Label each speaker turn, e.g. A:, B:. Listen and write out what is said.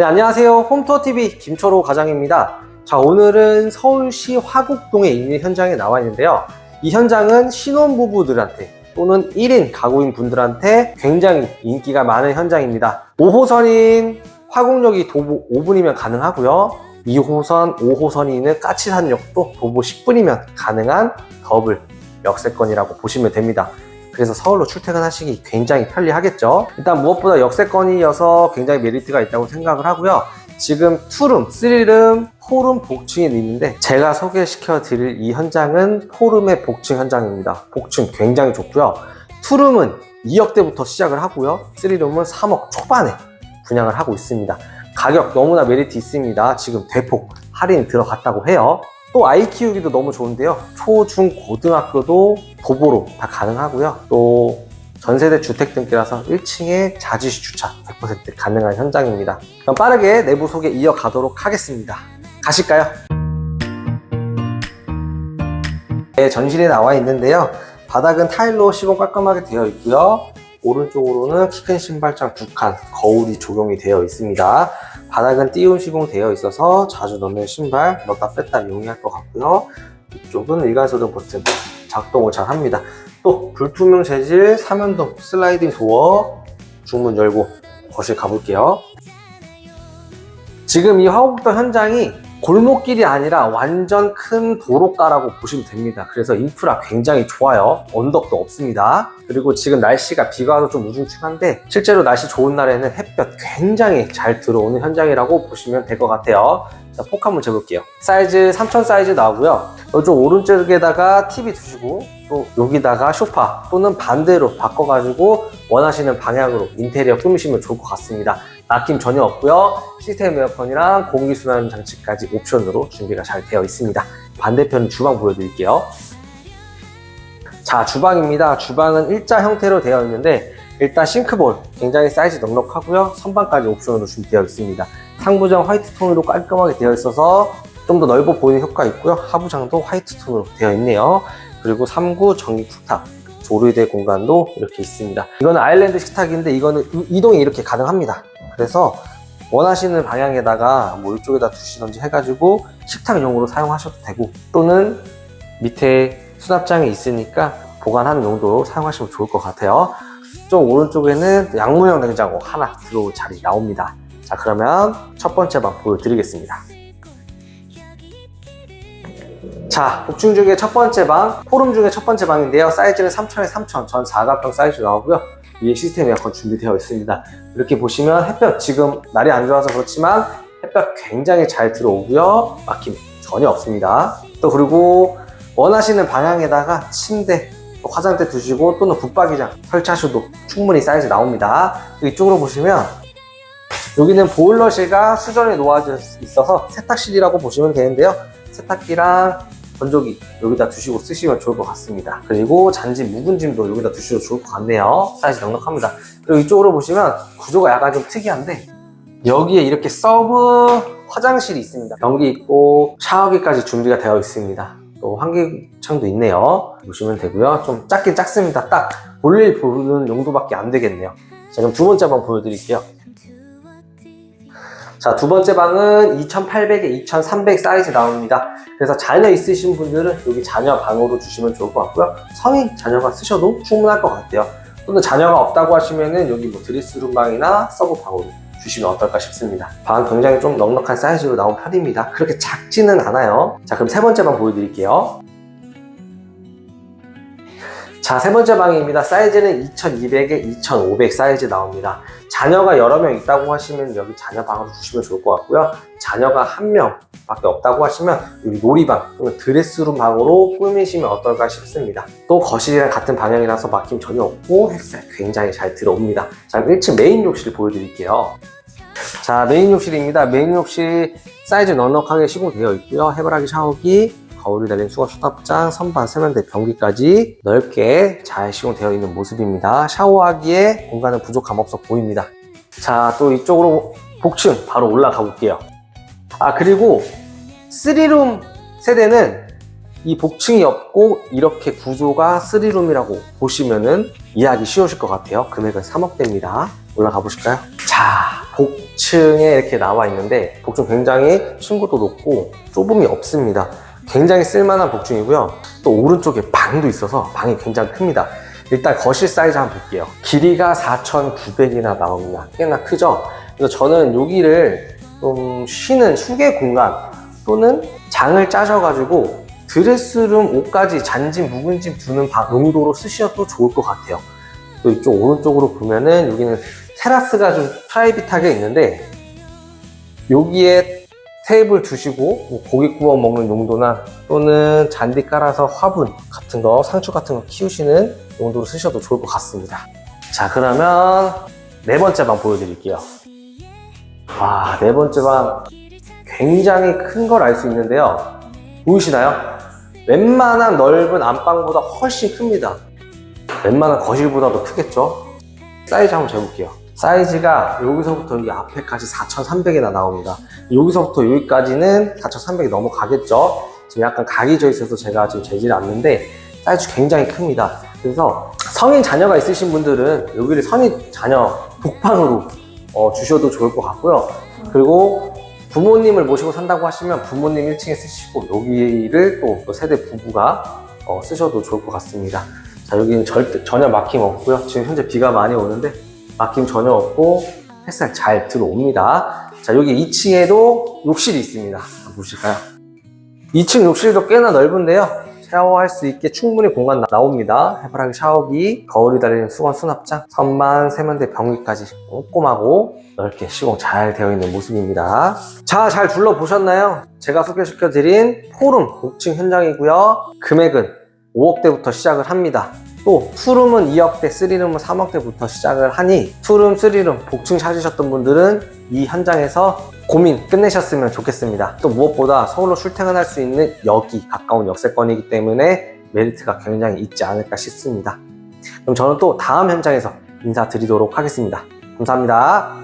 A: 네, 안녕하세요. 홈투어TV 김철호 과장입니다. 자, 오늘은 서울시 화곡동에 있는 현장에 나와 있는데요. 이 현장은 신혼부부들한테 또는 1인 가구인 분들한테 굉장히 인기가 많은 현장입니다. 5호선인 화곡역이 도보 5분이면 가능하고요. 2호선, 5호선이 있는 까치산역도 도보 10분이면 가능한 더블 역세권이라고 보시면 됩니다. 그래서 서울로 출퇴근하시기 굉장히 편리하겠죠. 일단 무엇보다 역세권이어서 굉장히 메리트가 있다고 생각을 하고요. 지금 투룸, 쓰리룸, 포룸 복층이 있는데 제가 소개시켜 드릴 이 현장은 포룸의 복층 현장입니다. 복층 굉장히 좋고요. 투룸은 2억대부터 시작을 하고요. 쓰리룸은 3억 초반에 분양을 하고 있습니다. 가격 너무나 메리트 있습니다. 지금 대폭 할인 들어갔다고 해요. 또 아이 키우기도 너무 좋은데요. 초, 중, 고등학교도 도보로 다 가능하고요. 또 전세대 주택 등기라서 1층에 자지시 주차 100% 가능한 현장입니다. 그럼 빠르게 내부 소개 이어가도록 하겠습니다. 가실까요? 네, 전실에 나와 있는데요. 바닥은 타일로 시공 깔끔하게 되어 있고요. 오른쪽으로는 키큰 신발장 두 칸, 거울이 적용이 되어 있습니다. 바닥은 띄움 시공되어 있어서 자주 넣는 신발 넣다 뺐다 용이할 것 같고요. 이쪽은 일괄소등 버튼 작동을 잘 합니다. 또 불투명 재질 3연동 슬라이딩 도어 중문 열고 거실 가볼게요. 지금 이 화곡동 현장이 골목길이 아니라 완전 큰 도로가라고 보시면 됩니다. 그래서 인프라 굉장히 좋아요. 언덕도 없습니다. 그리고 지금 날씨가 비가 와서 좀 우중충한데 실제로 날씨 좋은 날에는 햇볕 굉장히 잘 들어오는 현장이라고 보시면 될 것 같아요. 자, 폭 한번 재볼게요. 사이즈 3000 사이즈 나오고요. 이쪽 오른쪽에다가 TV 두시고 또 여기다가 소파 또는 반대로 바꿔가지고 원하시는 방향으로 인테리어 꾸미시면 좋을 것 같습니다. 막힘 전혀 없고요. 시스템 에어컨이랑 공기순환 장치까지 옵션으로 준비가 잘 되어 있습니다. 반대편 주방 보여드릴게요. 자, 주방입니다. 주방은 일자 형태로 되어 있는데 일단 싱크볼 굉장히 사이즈 넉넉하고요. 선반까지 옵션으로 준비되어 있습니다. 상부장 화이트 톤으로 깔끔하게 되어 있어서 좀 더 넓어 보이는 효과 있고요. 하부장도 화이트 톤으로 되어 있네요. 그리고 3구 전기 쿡탑 조리대 공간도 이렇게 있습니다. 이거는 아일랜드 식탁인데 이거는 이- 이동이 이렇게 가능합니다. 그래서 원하시는 방향에다가 뭐 이쪽에다 두시던지 해가지고 식탁용으로 사용하셔도 되고 또는 밑에 수납장이 있으니까 보관하는 용도로 사용하시면 좋을 것 같아요. 좀 오른쪽에는 양문형 냉장고 하나 들어올 자리 나옵니다. 자 그러면 첫 번째 방 보여드리겠습니다. 자, 복층 중에 첫 번째 방, 포룸 중에 첫 번째 방인데요. 사이즈는 3000에 3000, 전 사각형 사이즈 나오고요. 위에 시스템 에어컨 준비되어 있습니다. 이렇게 보시면 햇볕 지금 날이 안 좋아서 그렇지만 햇볕 굉장히 잘 들어오고요. 막힘 전혀 없습니다. 또 그리고 원하시는 방향에다가 침대, 또 화장대 두시고 또는 붙박이장 설치하셔도 충분히 사이즈 나옵니다. 이쪽으로 보시면 여기는 보일러실과 수전에 놓아져 있어서 세탁실이라고 보시면 되는데요. 세탁기랑 건조기 여기다 두시고 쓰시면 좋을 것 같습니다. 그리고 잔지 묵은 짐도 여기다 두셔도 좋을 것 같네요. 사이즈 넉넉합니다. 그리고 이쪽으로 보시면 구조가 약간 좀 특이한데 여기에 이렇게 서브 화장실이 있습니다. 변기 있고 샤워기까지 준비가 되어 있습니다. 또 환기창도 있네요. 보시면 되고요. 좀 작긴 작습니다. 딱 볼일 보는 용도밖에 안 되겠네요. 자, 그럼 두 번째 방 보여드릴게요. 자, 두 번째 방은 2800에 2300 사이즈 나옵니다. 그래서 자녀 있으신 분들은 여기 자녀 방으로 주시면 좋을 것 같고요. 성인 자녀가 쓰셔도 충분할 것 같아요. 또는 자녀가 없다고 하시면은 여기 뭐 드레스룸 방이나 서브 방으로 주시면 어떨까 싶습니다. 방 굉장히 좀 넉넉한 사이즈로 나온 편입니다. 그렇게 작지는 않아요. 자, 그럼 세 번째 방 보여드릴게요. 자, 세 번째 방입니다. 사이즈는 2200에 2500 사이즈 나옵니다. 자녀가 여러 명 있다고 하시면 여기 자녀 방으로 주시면 좋을 것 같고요. 자녀가 한 명밖에 없다고 하시면 여기 놀이방 또는 드레스룸 방으로 꾸미시면 어떨까 싶습니다. 또 거실이랑 같은 방향이라서 막힘 전혀 없고 햇살 굉장히 잘 들어옵니다. 자, 그럼 1층 메인 욕실 보여드릴게요. 자, 메인 욕실입니다. 메인 욕실 사이즈 넉넉하게 시공되어 있고요. 해바라기 샤워기, 거울이 달린 수거 수납장, 선반, 세면대, 변기까지 넓게 잘 시공되어 있는 모습입니다. 샤워하기에 공간은 부족함 없어 보입니다. 자, 또 이쪽으로 복층 바로 올라가 볼게요. 아, 그리고 3룸 세대는 이 복층이 없고 이렇게 구조가 3룸이라고 보시면은 이해하기 쉬우실 것 같아요. 금액은 3억대입니다. 올라가 보실까요? 자, 복층 2층에 이렇게 나와 있는데 복층 굉장히 층고도 높고 좁음이 없습니다. 굉장히 쓸만한 복층이고요. 또 오른쪽에 방도 있어서 방이 굉장히 큽니다. 일단 거실 사이즈 한번 볼게요. 길이가 4,900이나 나옵니다. 꽤나 크죠? 그래서 저는 여기를 좀 쉬는 휴게 공간 또는 장을 짜셔가지고 드레스룸 옷까지 잔짐, 묵은짐 두는 방 용도로 쓰셔도 좋을 것 같아요. 또 이쪽 오른쪽으로 보면은 여기는 테라스가 좀 프라이빗하게 있는데 여기에 테이블 두시고 뭐 고기 구워 먹는 용도나 또는 잔디 깔아서 화분 같은 거 상추 같은 거 키우시는 용도로 쓰셔도 좋을 것 같습니다. 자 그러면 네 번째 방 보여드릴게요. 와, 네 번째 방 굉장히 큰 걸 알 수 있는데요. 보이시나요? 웬만한 넓은 안방보다 훨씬 큽니다. 웬만한 거실보다도 크겠죠? 사이즈 한번 재볼게요. 사이즈가 여기서부터 여기 앞에까지 4,300이나 나옵니다. 여기서부터 여기까지는 4,300이 넘어가겠죠? 지금 약간 각이 져 있어서 제가 지금 재질 않는데 사이즈 굉장히 큽니다. 그래서 성인 자녀가 있으신 분들은 여기를 성인 자녀 복방으로 어, 주셔도 좋을 것 같고요. 그리고 부모님을 모시고 산다고 하시면 부모님 1층에 쓰시고 여기를 또 세대 부부가 어, 쓰셔도 좋을 것 같습니다. 자 여기는 절대 전혀 막힘 없고요. 지금 현재 비가 많이 오는데 막힘 전혀 없고 햇살 잘 들어옵니다. 자 여기 2층에도 욕실이 있습니다. 보실까요? 2층 욕실도 꽤나 넓은데요. 샤워할 수 있게 충분히 공간 나- 나옵니다. 해바라기 샤워기, 거울이 달리는 수건 수납장, 선반, 세면대, 변기까지 꼼꼼하고 넓게 시공 잘 되어 있는 모습입니다. 자, 잘 둘러보셨나요? 제가 소개시켜드린 포rum 복층 현장이고요. 금액은 5억대부터 시작을 합니다. 또 투룸은 2억대, 3룸은 3억대부터 시작을 하니 투룸, 3룸 복층 찾으셨던 분들은 이 현장에서 고민 끝내셨으면 좋겠습니다. 또 무엇보다 서울로 출퇴근할 수 있는 역이 가까운 역세권이기 때문에 메리트가 굉장히 있지 않을까 싶습니다. 그럼 저는 또 다음 현장에서 인사드리도록 하겠습니다. 감사합니다.